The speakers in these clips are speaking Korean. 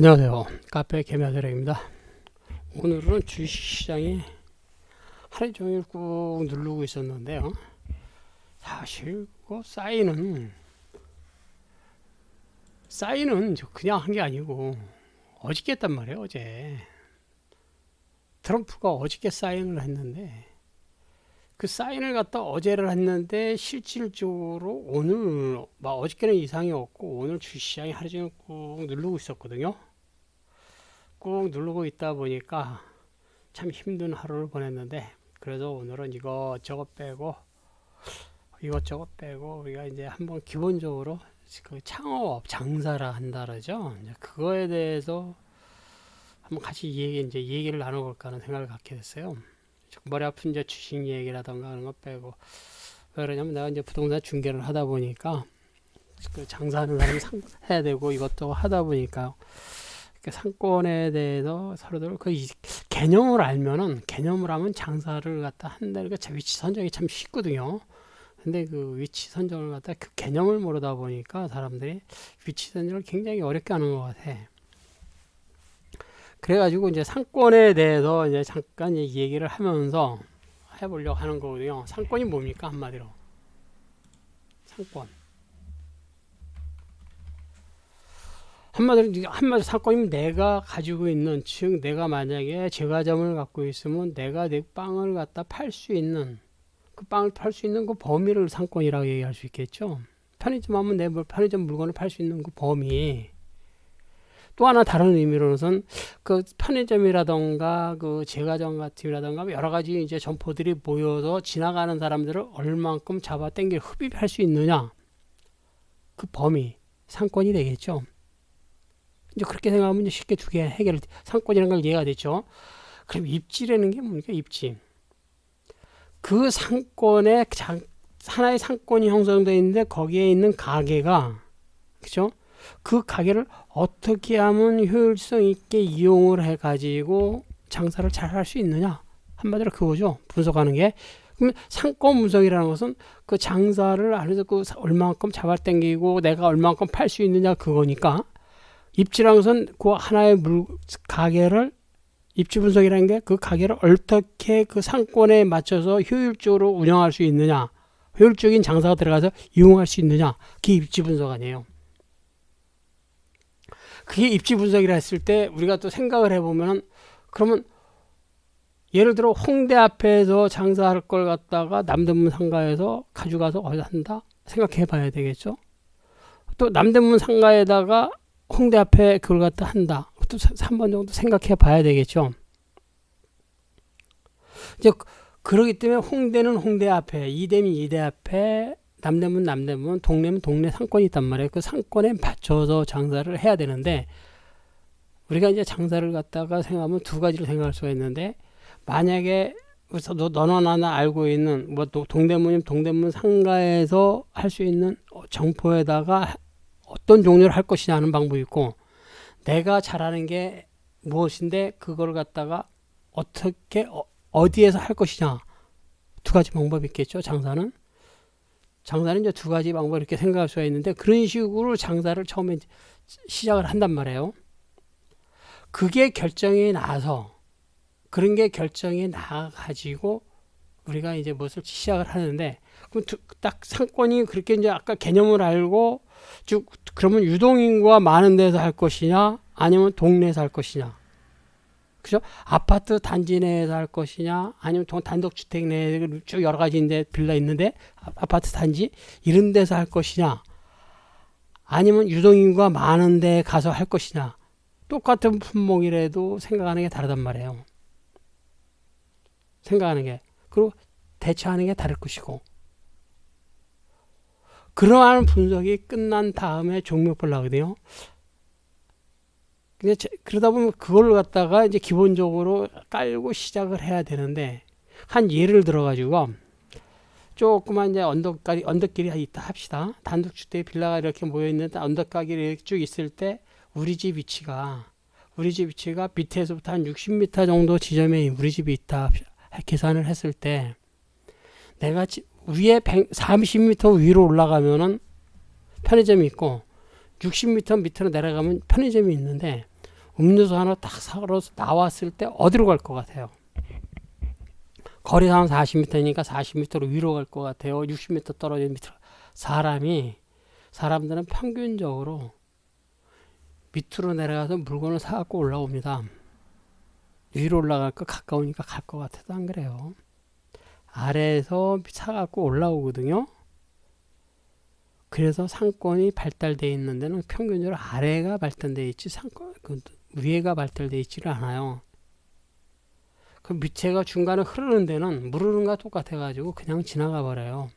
안녕하세요. 카페 개미아드렉입니다. 오늘은 주식시장에 하루 종일 꾹 누르고 있었는데요. 사실 그 사인은 사인은 저 그냥 한 게 아니고 어저께 했단 말이에요. 어제 트럼프가 어저께 사인을 했는데 그 사인을 갖다 어제를 했는데 실질적으로 오늘 막 어저께는 이상이 없고 오늘 주시장이 하루 종일 꾹 누르고 있었거든요. 꾹 누르고 있다 보니까 참 힘든 하루를 보냈는데 그래도 오늘은 이거 저거 빼고 이것저것 빼고 우리가 이제 한번 기본적으로 그 창업 장사라 한다 그러죠. 이제 그거에 대해서 한번 같이 얘기 이제 얘기를 나눠볼까 하는 생각을 갖게 됐어요. 머리 아픈 이제 주식 얘기라던가 하는 거 빼고 왜 그러냐면 내가 이제 부동산 중개를 하다 보니까 그 장사하는 사람이 상, 해야 되고 이것도 하다 보니까 그 상권에 대해서 서로들 그 이- 개념을 알면은 개념을 하면 장사를 갖다 한다는 게 위치 선정이 참 쉽거든요. 근데 그 위치 선정을 갖다 그 개념을 모르다 보니까 사람들이 위치 선정을 굉장히 어렵게 하는 것 같아. 그래가지고 이제 상권에 대해서 이제 잠깐 얘기를 하면서 해보려고 하는 거거든요. 상권이 뭡니까 한마디로? 상권. 한마디로 이게 한마디로 상권이면 내가 가지고 있는 즉 내가 만약에 제과점을 갖고 있으면 내가 내 빵을 갖다 팔 수 있는 그 빵을 팔 수 있는 그 범위를 상권이라고 얘기할 수 있겠죠. 편의점 하면 내 물- 편의점 물건을 팔 수 있는 그 범위. 또 하나 다른 의미로는 그 편의점이라던가 그 제과점 같은이라던가 여러 가지 이제 점포들이 모여서 지나가는 사람들을 얼만큼 잡아 당길 흡입할 수 있느냐 그 범위 상권이 되겠죠. 이제 그렇게 생각하면 이제 쉽게 두 개 해결 상권이라는 걸 이해가 됐죠. 그럼 입지라는 게 뭡니까 입지? 그 상권의 장, 하나의 상권이 형성되어 있는데 거기에 있는 가게가 그죠? 그 가게를 어떻게 하면 효율성 있게 이용을 해 가지고 장사를 잘 할 수 있느냐 한마디로 그거죠 분석하는 게 그러면 상권 분석이라는 것은 그 장사를 안에서 그 사- 얼마만큼 잡아당기고 내가 얼마만큼 팔 수 있느냐 그거니까 것은 그 하나의 물 가게를 입지 분석이라는 게 그 가게를 어떻게 그 상권에 맞춰서 효율적으로 운영할 수 있느냐 효율적인 장사가 들어가서 이용할 수 있느냐 그게 입지 분석 아니에요. 그게 입지 분석이라 했을 때 우리가 또 생각을 해보면 그러면 예를 들어 홍대 앞에서 장사할 걸 갖다가 남대문 상가에서 가져가서 어디 한다 생각해 봐야 되겠죠. 또 남대문 상가에다가 홍대 앞에 그걸 갖다 한다. 또 3번 정도 생각해 봐야 되겠죠. 이제 그- 그러기 때문에 홍대는 홍대 앞에, 이대면 이대 앞에, 남대문 남대문, 동네면 동네 상권이 있단 말이에요. 그 상권에 맞춰서 장사를 해야 되는데 우리가 이제 장사를 갖다가 생각하면 두 가지를 생각할 수가 있는데 만약에 그래서 너, 너나 나나 알고 있는 뭐 도- 동대문이면 동대문 상가에서 할 수 있는 어, 정포에다가 어떤 종류를 할 것이냐 하는 방법이 있고 내가 잘하는 게 무엇인데 그걸 갖다가 어떻게 어, 디에서 할 것이냐. 두 가지 방법이 있겠죠 장사는. 장사는 이제 두 가지 방법 이렇게 생각할 수가 있는데 그런 식으로 장사를 처음에 시작을 한단 말이에요. 그게 결정이 나서 그런 게 결정이 나 가지고 우리가 이제 무엇을 시작을 하는데 그럼 두- 딱 상권이 그렇게 이제 아까 개념을 알고 쭉 그러면 유동인구가 많은 데서 할 것이냐 아니면 동네에서 할 것이냐? 그죠? 아파트 단지 내에서 할 것이냐 아니면 동- 단독주택 내에 쭉 여러 가지인데 빌라 있는데 아- 아파트 단지 이런 데서 할 것이냐 아니면 유동인구가 많은 데 가서 할 것이냐? 똑같은 품목이라도 생각하는 게 다르단 말이에요. 생각하는 게. 그리고 대처하는 게 다를 것이고 그러한 분석이 끝난 다음에 종목을 나거든요. 근데 제- 그러다 보면 그걸 갖다가 이제 기본적으로 깔고 시작을 해야 되는데 한 예를 들어 가지고 조그만 이제 언덕가리 언덕길이 있다 합시다. 단독주택 빌라가 이렇게 모여 있는 언덕가길이 쭉 있을 때 우리 집 위치가 우리 집 위치가 밑에서부터 한 60m 정도 지점에 우리 집이 있다 계산을 했을 때 내가 지- 위에 100, 30m 위로 올라가면은 편의점이 있고 60m 밑으로 내려가면 편의점이 있는데 음료수 하나 딱 사러 나왔을 때 어디로 갈 것 같아요? 거리상 40m니까 40m로 위로 갈 것 같아요. 60m 떨어진 밑으로. 사람이 사람들은 평균적으로 밑으로 내려가서 물건을 사갖고 올라옵니다. 위로 올라갈 거 가까우니까 갈 것 같아도 안 그래요. 아래에서 사갖고 올라오거든요. 그래서 상권이 발달돼 있는 데는 평균적으로 아래가 발달돼 있지 상권 그 위에가 발달돼 있지를 않아요. 그 밑에가 중간에 흐르는 데는 거 똑같아 가지고 그냥 지나가 버려요.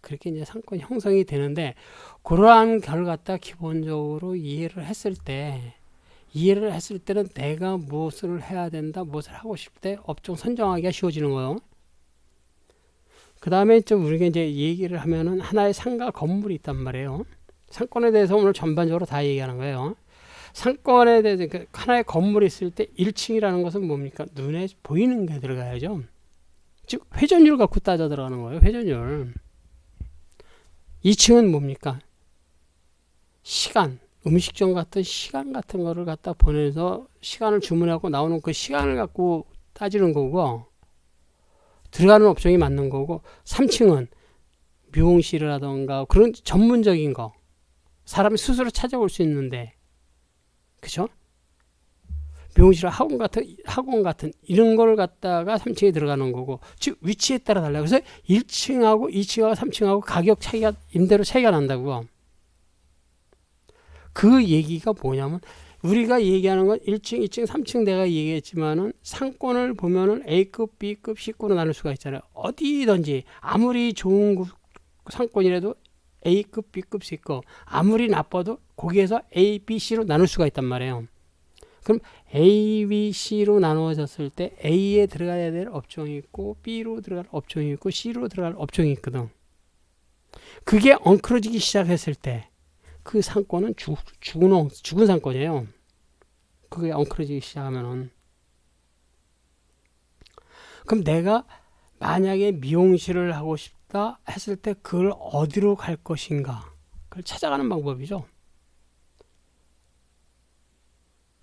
그렇게 이제 상권 형성이 되는데 그러한 걸 갖다 기본적으로 이해를 했을 때 이해를 했을 때는 내가 무엇을 해야 된다, 무엇을 하고 싶을 때 업종 선정하기가 쉬워지는 거예요. 그 다음에 좀 우리가 이제 얘기를 하면은 하나의 상가 건물이 있단 말이에요. 상권에 대해서 오늘 전반적으로 다 얘기하는 거예요. 상권에 대해서 그 하나의 건물이 있을 때 1층이라는 것은 뭡니까? 눈에 보이는 게 들어가야죠. 즉 회전율 갖고 따져 들어가는 거예요. 회전율. 2층은 뭡니까? 시간, 음식점 같은 시간 같은 거를 갖다 보내서 시간을 주문하고 나오는 그 시간을 갖고 따지는 거고 들어가는 업종이 맞는 거고 3층은 미용실이라던가 그런 전문적인 거 사람이 스스로 찾아올 수 있는데 그죠? 미용실 학원 같은 학원 같은 이런 걸 갖다가 3층에 들어가는 거고 즉 위치에 따라 달라 그래서 1층하고 2층하고 3층하고 가격 차이가 임대료 차이가 난다고 그 얘기가 뭐냐면 우리가 얘기하는 건 1층, 2층, 3층 내가 얘기했지만은 상권을 보면은 A급, B급, C급으로 나눌 수가 있잖아요. 어디든지 아무리 좋은 상권이라도 A급, B급, C급 아무리 나빠도 거기에서 A, B, C로 나눌 수가 있단 말이에요. 그럼 A, B, C로 나누어졌을 때 A에 들어가야 될 업종이 있고 B로 들어갈 업종이 있고 C로 들어갈 업종이 있거든. 그게 엉클어지기 시작했을 때 그 상권은 죽, 죽은, 죽은 상권이에요. 그게 엉클어지기 시작하면은. 그럼 내가 만약에 미용실을 하고 싶다 했을 때 그걸 어디로 갈 것인가? 그걸 찾아가는 방법이죠.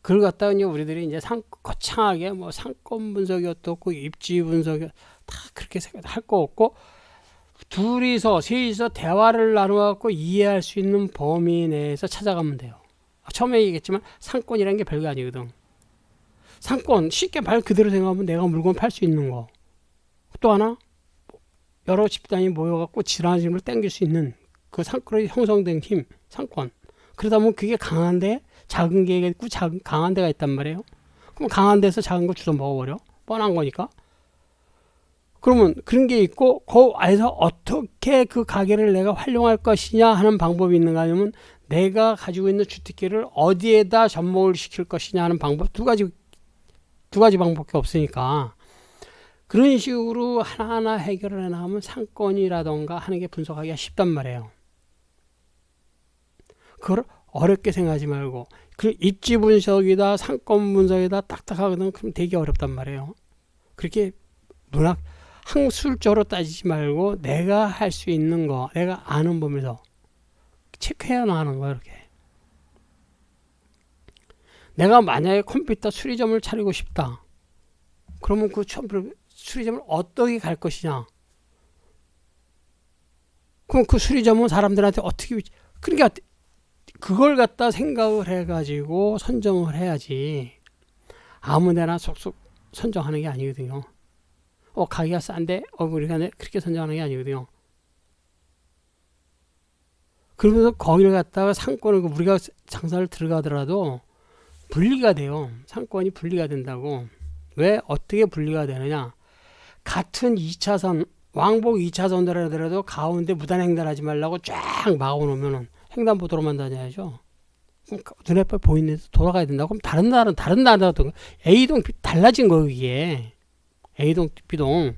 그걸 갖다가 이제 우리들이 이제 상, 거창하게 뭐 상권 분석이 어떻고 입지 분석이 다 그렇게 할거 없고 둘이서 셋이서 대화를 나눠 갖고 이해할 수 있는 범위 내에서 찾아가면 돼요. 처음에 얘기했지만 상권이라는 게 별거 아니거든. 상권 쉽게 말 그대로 생각하면 내가 물건 팔 수 있는 거. 또 하나 여러 집단이 모여갖고 힘을 땡길 수 있는 그 상권이 형성된 힘 상권. 그러다 보면 그게 강한데 작은 게 있고 작은 강한 데가 있단 말이에요. 그럼 강한 데서 작은 거 주워 먹어버려. 뻔한 거니까. 그러면 그런 게 있고 그 안에서 어떻게 그 가게를 내가 활용할 것이냐 하는 방법이 있는가 하면 내가 가지고 있는 주택기를 어디에다 접목을 시킬 것이냐 하는 방법 두 가지 두 가지 방법밖에 없으니까 그런 식으로 하나하나 해결을 해나가면 상권이라던가 하는 게 분석하기가 쉽단 말이에요. 그걸 어렵게 생각하지 말고 그 입지 분석이다 상권 분석이다 딱딱하거든 그럼 되게 어렵단 말이에요. 그렇게 문학 학술적으로 따지지 말고 내가 할 수 있는 거, 내가 아는 범위에서 체크해 나가는 거야, 이렇게. 내가 만약에 컴퓨터 수리점을 차리고 싶다. 그러면 그 수리점을 어떻게 갈 것이냐? 그럼 그 수리점은 사람들한테 어떻게, 그러니까 그걸 갖다 생각을 해가지고 선정을 해야지. 아무 데나 속속 선정하는 게 아니거든요. 어, 가기가 싼데, 어, 우리가 그렇게 선정하는 게 아니거든요. 그러면서 거기를 갖다가 상권을, 우리가 장사를 들어가더라도 분리가 돼요. 상권이 분리가 된다고. 왜, 어떻게 분리가 되느냐. 같은 2차선, 왕복 2차선들 하더라도 가운데 무단 횡단하지 말라고 쫙 막아 놓으면 횡단보도로만 다녀야죠. 눈에 보이는 데서 돌아가야 된다고. 그럼 다른 나라는, 다른 나라도 A동 달라진 거예요, 이게. A동, B동.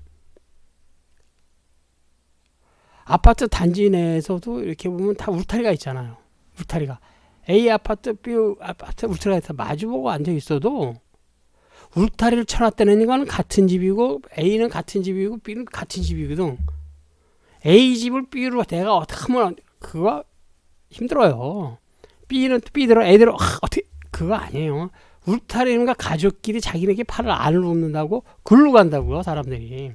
아파트 단지 내에서도 이렇게 보면 다 울타리가 있잖아요. 울타리가. A 아파트, B 아파트 울타리가 다 마주보고 앉아 있어도 울타리를 쳐놨다는 건 같은 집이고 A는 같은 집이고 B는 같은 집이거든. A 집을 B로 내가 어떻게 하면 그거 힘들어요. B는 B대로 A대로 아, 어떻게 그거 아니에요. 울타리는가 가족끼리 자기네게 팔을 안 굽는다고 글로 간다고요 사람들이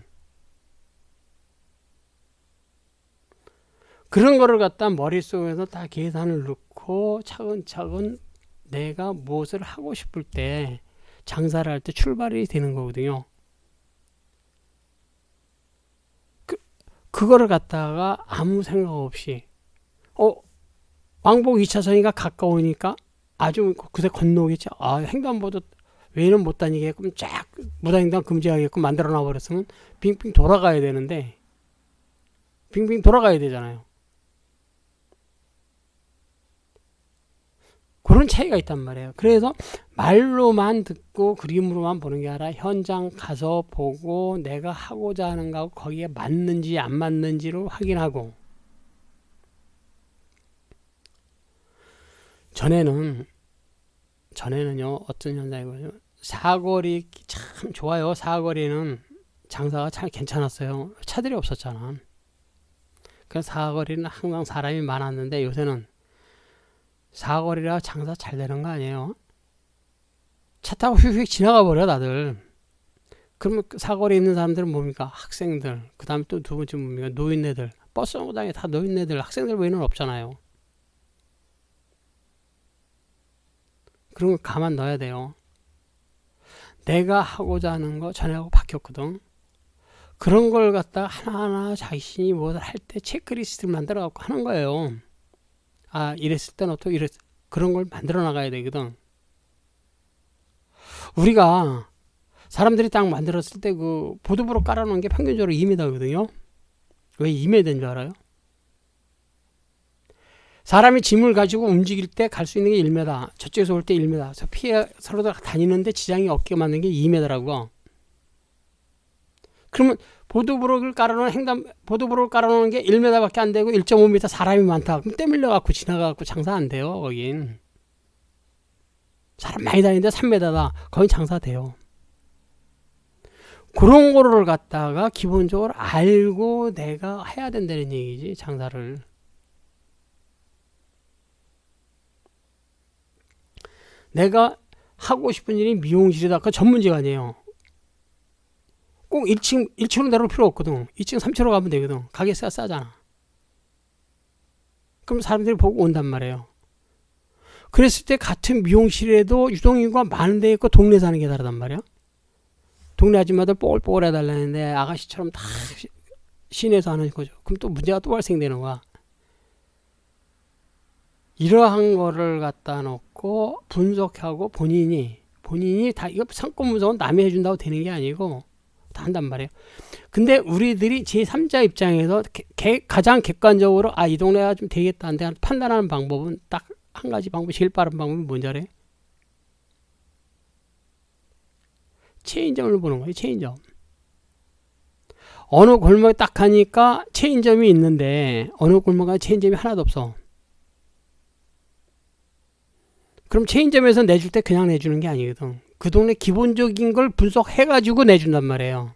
그런 거를 갖다 머릿속에서 다 계산을 넣고 차근차근 내가 무엇을 하고 싶을 때 장사를 할 때 출발이 되는 거거든요 그, 그거를 갖다가 아무 생각 없이 어 왕복 2차선이가 가까우니까 아주 그새 건너오겠죠. 아, 횡단보도 왜는 못 다니게끔 쫙 무단횡단 금지하게끔 만들어 놔버렸으면 빙빙 돌아가야 되는데 빙빙 돌아가야 되잖아요. 그런 차이가 있단 말이에요. 그래서 말로만 듣고 그림으로만 보는 게 아니라 현장 가서 보고 내가 하고자 하는 거하고 거기에 맞는지 안 맞는지를 확인하고. 전에는 전에는요 어떤 현상이거든요 사거리 참 좋아요. 사거리는 장사가 참 괜찮았어요. 차들이 없었잖아. 그 사거리는 항상 사람이 많았는데 요새는 사거리라 장사 잘 되는 거 아니에요? 차 타고 휙휙 지나가 버려 다들. 그러면 그 사거리에 있는 사람들은 뭡니까? 학생들. 그 다음에 또 두 번째 뭡니까? 노인네들. 버스 정거장에 다 노인네들. 학생들 외에는 없잖아요. 그런 걸 가만 넣어야 돼요. 내가 하고자 하는 거 전에하고 바뀌었거든. 그런 걸 갖다가 하나하나 자신이 뭐를 할때 체크리스트를 만들어 갖고 하는 거예요. 아, 이랬을 때는 또 이랬, 그런 걸 만들어 나가야 되거든. 우리가 사람들이 딱 만들었을 때 그 보도부로 깔아놓은 게 평균적으로 2m거든요. 왜 2m인 줄 알아요? 사람이 짐을 가지고 움직일 때 갈 수 있는 게 1m, 저쪽에서 올 때 1m, 저 피해 서로 다니는데 지장이 없게 만든 게 2m라고. 그러면 보도브록을 깔아놓은 횡단 보도브록을 깔아놓은 게 1m밖에 안 되고 1.5m 사람이 많다. 그럼 떼밀려 갖고 지나가 갖고 장사 안 돼요. 거긴 사람 많이 다니는데 3m다. 거긴 장사 돼요. 그런 거를 갖다가 기본적으로 알고 내가 해야 된다는 얘기지 장사를. 내가 하고 싶은 일이 미용실이다. 그 전문직 아니에요. 꼭 1층, 1층으로 내려올 필요 없거든. 2층, 3층으로 가면 되거든. 가게 싸, 싸잖아. 그럼 사람들이 보고 온단 말이에요. 그랬을 때 같은 미용실에도 유동인구가 많은 데 있고 동네 사는 게 다르단 말이야. 동네 아줌마들 뽀글뽀글 해달라는데 아가씨처럼 다 시내에서 하는 거죠. 그럼 또 문제가 또 발생되는 거야. 이러한 거를 갖다 놓고 분석하고 본인이 본인이 다 이거 상권 분석은 남이 해준다고 되는 게 아니고 다 한단 말이에요. 근데 우리들이 제3자 입장에서 개, 가장 객관적으로 아 이 동네가 좀 되겠다 한데 판단하는 방법은 딱 한 가지 방법 제일 빠른 방법이 뭔지 알아요? 체인점을 보는 거예요. 체인점. 어느 골목에 딱 가니까 체인점이 있는데 어느 골목에 체인점이 하나도 없어. 그럼 체인점에서 내줄 때 그냥 내주는 게 아니거든. 그 동네 기본적인 걸 분석해가지고 내준단 말이에요.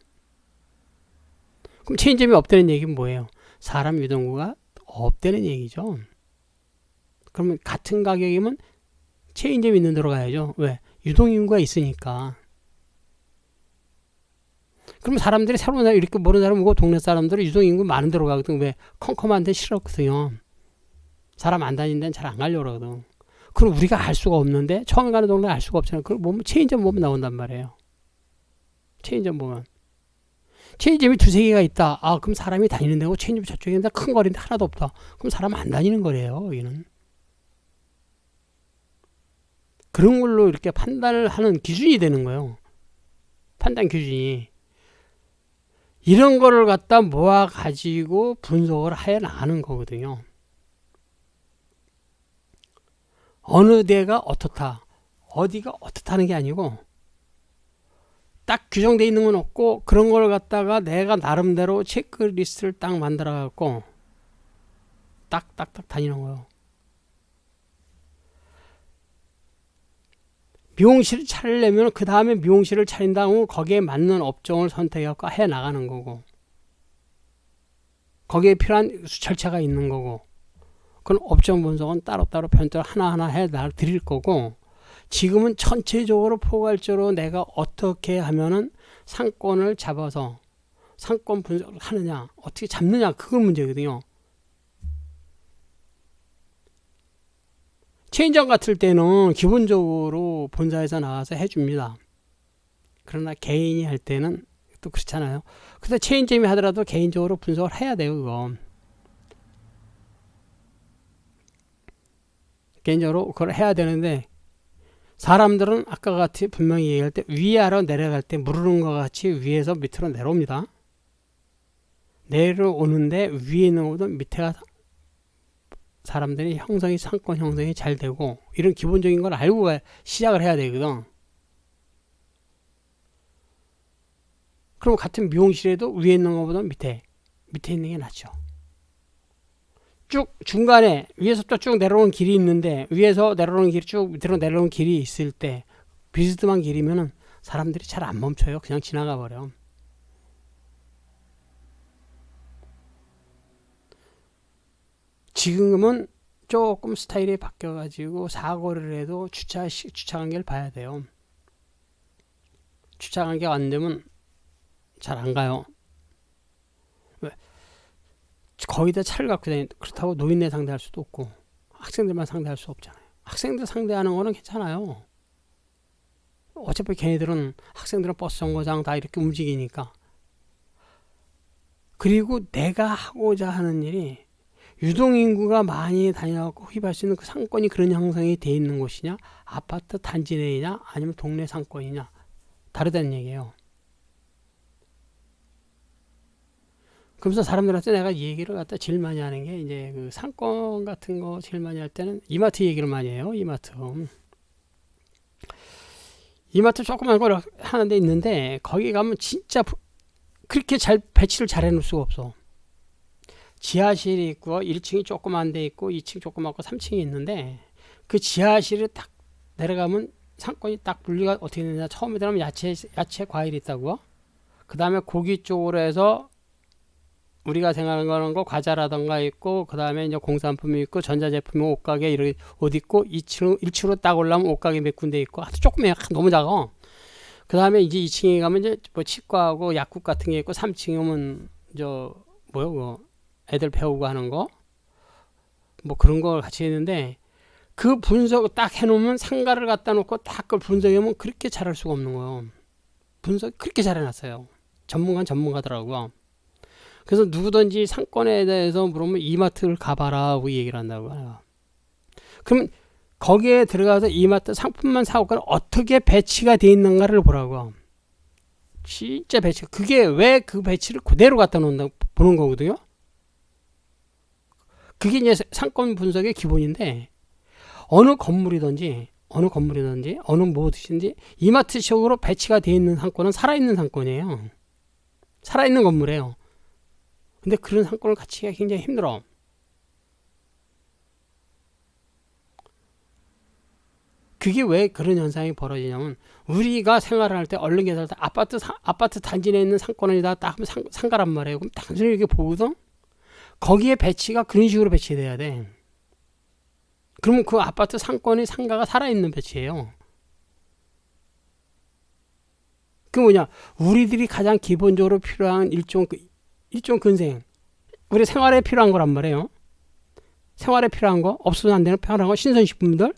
그럼 체인점이 없다는 얘기는 뭐예요? 사람 유동구가 없다는 얘기죠. 그러면 같은 가격이면 체인점 있는 데로 가야죠. 왜? 유동인구가 있으니까. 그럼 사람들이 새로운 이렇게 모르는 사람 오고 동네 사람들은 유동인구 많은 데로 가거든. 왜? 컴컴한 데 싫었거든요. 사람 안 다니는 데는 잘 안 가려고 그러거든. 그럼 우리가 알 수가 없는데 처음 가는 동네 알 수가 없잖아요. 그걸 보면 체인점 보면 나온단 말이에요. 체인점 보면. 체인점이 두세 개가 있다. 아, 그럼 사람이 다니는 데고 체인점 저쪽에 있는데 큰 거리인데 하나도 없다. 그럼 사람 안 다니는 거래요. 여기는. 그런 걸로 이렇게 판단을 하는 기준이 되는 거예요. 판단 기준이. 이런 거를 갖다 모아 가지고 분석을 해 나가는 거거든요. 어느 데가 어떻다, 어디가 어떻다는 게 아니고 딱 규정돼 있는 건 없고 그런 걸 갖다가 내가 나름대로 체크리스트를 딱 만들어 갖고 딱딱딱 다니는 거예요. 미용실을 차리려면 그 다음에 미용실을 차린 다음 거기에 맞는 업종을 선택해갖고 해 나가는 거고 거기에 필요한 절차가 있는 거고 그건 업종 분석은 따로따로 편들 하나하나 해 드릴 거고 지금은 전체적으로 포괄적으로 내가 어떻게 하면은 상권을 잡아서 상권 분석을 하느냐, 어떻게 잡느냐, 그건 문제거든요. 체인점 같을 때는 기본적으로 본사에서 나와서 해줍니다. 그러나 개인이 할 때는 또 그렇잖아요. 그래서 체인점이 하더라도 개인적으로 분석을 해야 돼요, 그거. 개인적으로 그걸 해야 되는데 사람들은 아까 같이 분명히 얘기할 때 위아래로 내려갈 때 무르는 것 같이 위에서 밑으로 내려옵니다. 내려오는데 위에 있는 것보다 밑에가 사람들이 형성이 상권 형성이 잘 되고 이런 기본적인 걸 알고 시작을 해야 되거든. 그럼 같은 미용실에도 위에 있는 것보다 밑에 밑에 있는 게 낫죠. 쭉 중간에 위에서부터 쭉 내려오는 길이 있는데 위에서 내려오는 길이 쭉 밑으로 내려오는 길이 있을 때 비스듬한 길이면은 사람들이 잘 안 멈춰요. 그냥 지나가 버려. 지금은 조금 스타일이 바뀌어가지고 사고를 해도 주차 주차 간격을 봐야 돼요. 주차 간격 안 되면 잘 안 가요. 왜? 거의 다 차를 갖고 다니 그렇다고 노인네 상대할 수도 없고 학생들만 상대할 수 없잖아요. 학생들 상대하는 거는 괜찮아요. 어차피 걔네들은 학생들은 버스 정거장 다 이렇게 움직이니까. 그리고 내가 하고자 하는 일이 유동인구가 많이 다녀갖고 흡입할 수 있는 그 상권이 그런 형성이 돼 있는 곳이냐 아파트 단지 내이냐 아니면 동네 상권이냐 다르다는 얘기예요. 그러면서 사람들한테 내가 이 얘기를 갖다 제일 많이 하는 게 이제 그 상권 같은 거 제일 많이 할 때는 이마트 얘기를 많이 해요. 이마트. 이마트 조그만 걸 하는 데 있는데 거기 가면 진짜 그렇게 잘 배치를 잘 해놓을 수가 없어. 지하실이 있고 1층이 조그만 데 있고 2층 조그맣고 3층이 있는데 그 지하실을 딱 내려가면 상권이 딱 분리가 어떻게 되냐 처음에 들어가면 야채 야채 과일 있다고 그 다음에 고기 쪽으로 해서 우리가 생각하는 거 과자라던가 있고 그 다음에 이제 공산품이 있고 전자제품이 옷가게 이렇게 옷 있고 2층 1층으로 딱 올라오면 옷가게 몇 군데 있고 아주 조금 약간 너무 작아 그 다음에 이제 2층에 가면 이제 뭐 치과하고 약국 같은 게 있고 3층에 오면 저 뭐요 그 애들 배우고 하는 거 뭐 그런 걸 같이 했는데 그 분석 딱 해놓으면 상가를 갖다 놓고 딱 그걸 분석하면 그렇게 잘할 수가 없는 거예요. 분석 그렇게 잘해놨어요. 전문가는 전문가더라고요. 그래서 누구든지 상권에 대해서 물으면 이마트를 가봐라 하고 얘기를 한다고 해요. 그럼 거기에 들어가서 이마트 상품만 사고 가 어떻게 배치가 돼 있는가를 보라고. 진짜 배치. 그게 왜 그 배치를 그대로 갖다 놓는다 보는 거거든요. 그게 이제 상권 분석의 기본인데 어느 건물이든지 어느 건물이든지 어느 무엇이든지 이마트식으로 배치가 되어 있는 상권은 살아있는 상권이에요. 살아있는 건물이에요. 근데 그런 상권을 갖추기가 굉장히 힘들어. 그게 왜 그런 현상이 벌어지냐면 우리가 생활을 할 때 얼른 계산할 때 아파트 사, 아파트 단지 내에 있는 상권이다 딱 하면 상, 상가란 말이에요. 그럼 단순히 이렇게 보거든. 거기에 배치가 그런 식으로 배치돼야 돼. 그러면 그 아파트 상권이 상가가 살아있는 배치예요. 그 뭐냐 우리들이 가장 기본적으로 필요한 일종 그 일종 근생 우리 생활에 필요한 거란 말이에요. 생활에 필요한 거 없으면 안 되는 필요한 거 신선식품들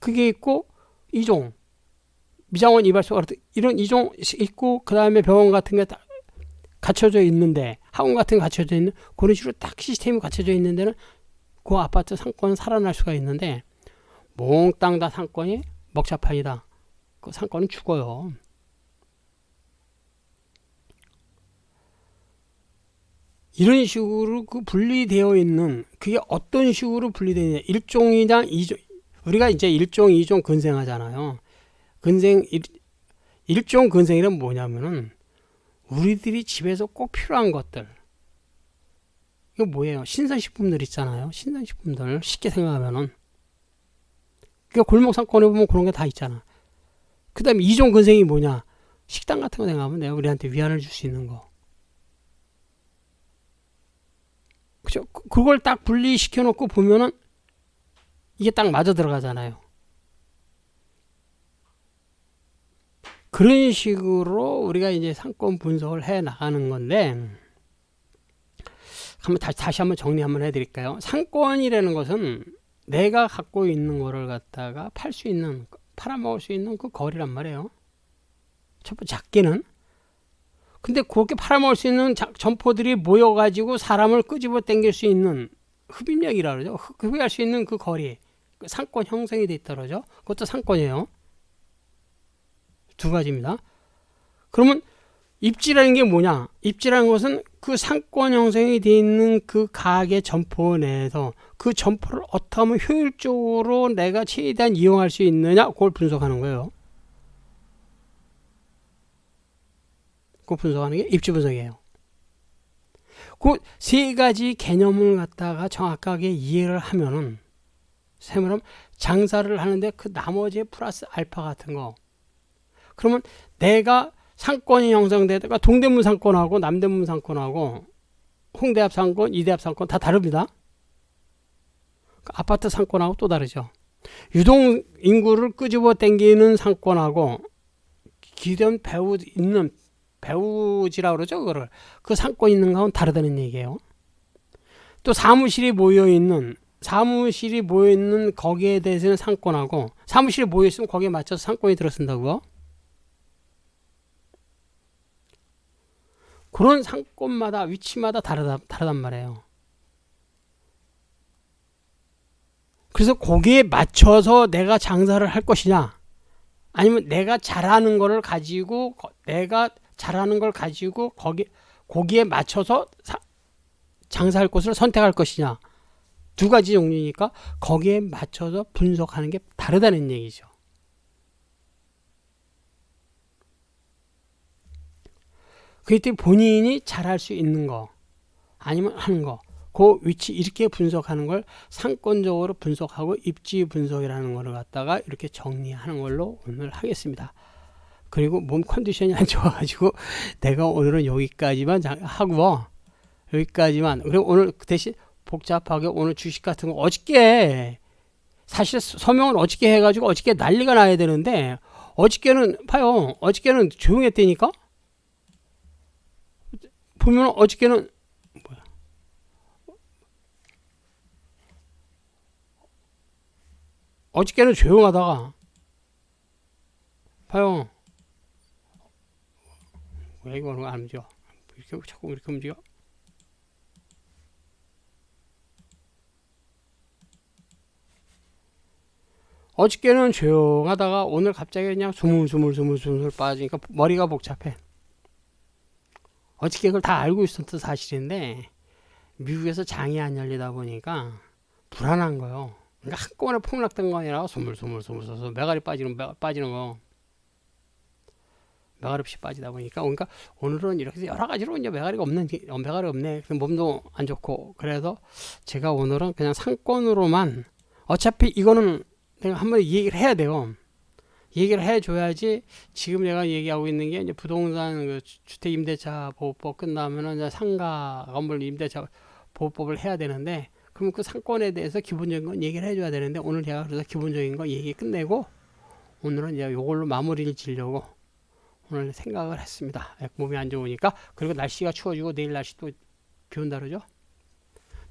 그게 있고 이종 미장원 이발소 이런 이종 있고 그 다음에 병원 같은 게 갖춰져 있는데 학원 같은 게 갖춰져 있는 그런 식으로 딱 시스템이 갖춰져 있는 데는 그 아파트 상권은 살아날 수가 있는데 몽땅 다 상권이 먹자판이다. 그 상권은 죽어요. 이런 식으로 그 분리되어 있는 그게 어떤 식으로 분리되느냐 일종이랑 이종 우리가 이제 일종 이종 근생하잖아요. 근생 일, 일종 근생이란 뭐냐면은 우리들이 집에서 꼭 필요한 것들. 이거 뭐예요? 신선식품들 있잖아요. 신선식품들 쉽게 생각하면은 그 골목 상권에 보면 그런 게 다 있잖아. 그 다음에 이종 근생이 뭐냐? 식당 같은 거 생각하면 내가 우리한테 위안을 줄 수 있는 거. 그죠? 그걸 딱 분리시켜 놓고 보면은 이게 딱 맞아 들어가잖아요. 그런 식으로 우리가 이제 상권 분석을 해 나가는 건데 한번 다시 다시 한번 정리 한번 해드릴까요? 상권이라는 것은 내가 갖고 있는 거를 갖다가 팔 수 있는 팔아먹을 수 있는 그 거리란 말이에요. 첫 번째 작게는 근데 그렇게 팔아먹을 수 있는 자- 점포들이 모여가지고 사람을 끄집어 당길 수 있는 흡입력이라 그러죠. 흡- 흡입할 수 있는 그 거리, 그 상권 형성이 돼 있다 그러죠. 그것도 상권이에요. 두 가지입니다. 그러면 입지라는 게 뭐냐? 입지라는 것은 그 상권 형성이 돼 있는 그 가게 점포 내에서 그 점포를 어떻게 하면 효율적으로 내가 최대한 이용할 수 있느냐 그걸 분석하는 거예요. 그 분석하는 게 입지 분석이에요. 그 세 가지 개념을 갖다가 정확하게 이해를 하면은 세모럼 장사를 하는데 그 나머지 플러스 알파 같은 거 그러면 내가 상권이 형성되다가 동대문 상권하고 남대문 상권하고 홍대 앞 상권, 이대 앞 상권 다 다릅니다. 그 아파트 상권하고 또 다르죠. 유동 인구를 끄집어 당기는 상권하고 기존 배우 있는 배우지라 그러죠, 그거를. 그 상권 있는 거하고는 다르다는 얘기예요. 또 사무실이 모여 있는 사무실이 모여 있는 거기에 대해서는 상권하고 사무실이 모여 있으면 거기에 맞춰서 상권이 들어선다고요. 그런 상권마다 위치마다 다르다 다르단 말이에요. 그래서 거기에 맞춰서 내가 장사를 할 것이냐, 아니면 내가 잘하는 거를 가지고 거- 내가 잘하는 걸 가지고 거기 거기에 맞춰서 사- 장사할 곳을 선택할 것이냐 두 가지 종류니까 거기에 맞춰서 분석하는 게 다르다는 얘기죠. 그때 본인이 잘할 수 있는 거 아니면 하는 거, 그 위치 이렇게 분석하는 걸 상권적으로 분석하고 입지 분석이라는 거를 갖다가 이렇게 정리하는 걸로 오늘 하겠습니다. 그리고 몸 컨디션이 안 좋아가지고 내가 오늘은 여기까지만 자- 하고 여기까지만. 그리고 오늘 그 대신 복잡하게 오늘 주식 같은 거 어저께 사실 서명은 어저께 해가지고 어저께 난리가 나야 되는데 어저께는 봐요. 어저께는 조용했다니까? 보면 어저께는 뭐야? 어저께는 조용하다가. 봐요 왜 이거 안 움직여 이렇게 자꾸 이렇게 움직여 어저께는 조용하다가 오늘 갑자기 그냥 스물스물스물스물 빠지니까 머리가 복잡해. 어저께 그걸 다 알고 있었던 사실인데 미국에서 장이 안 열리다 보니까 불안한 거요. 그러니까 한꺼번에 폭락된 거 아니라 스물스물스물스물 메가리 빠지는 메- 빠지는 거. 메가리 없이 빠지다 보니까 그러니까 오늘은 이렇게 해서 여러 가지로 이제 메가리가 없는 메가리 없네. 몸도 안 좋고 그래서 제가 오늘은 그냥 상권으로만 어차피 이거는 내가 한번 얘기를 해야 돼요. 얘기를 해줘야지 지금 내가 얘기하고 있는 게 이제 부동산 그 주- 주택 임대차 보호법 끝나면은 이제 상가 건물 임대차 보호법을 해야 되는데 그럼 그 상권에 대해서 기본적인 건 얘기를 해줘야 되는데 오늘 제가 그래서 기본적인 거 얘기 끝내고 오늘은 이제 요걸로 마무리를 지려고 오늘 생각을 했습니다. 예, 몸이 안 좋으니까 그리고 날씨가 추워지고 내일 날씨 또 비 온다 그러죠?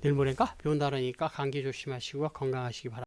내일 모레인가 비 온다 그러니까 감기 조심하시고 건강하시기 바랍니다.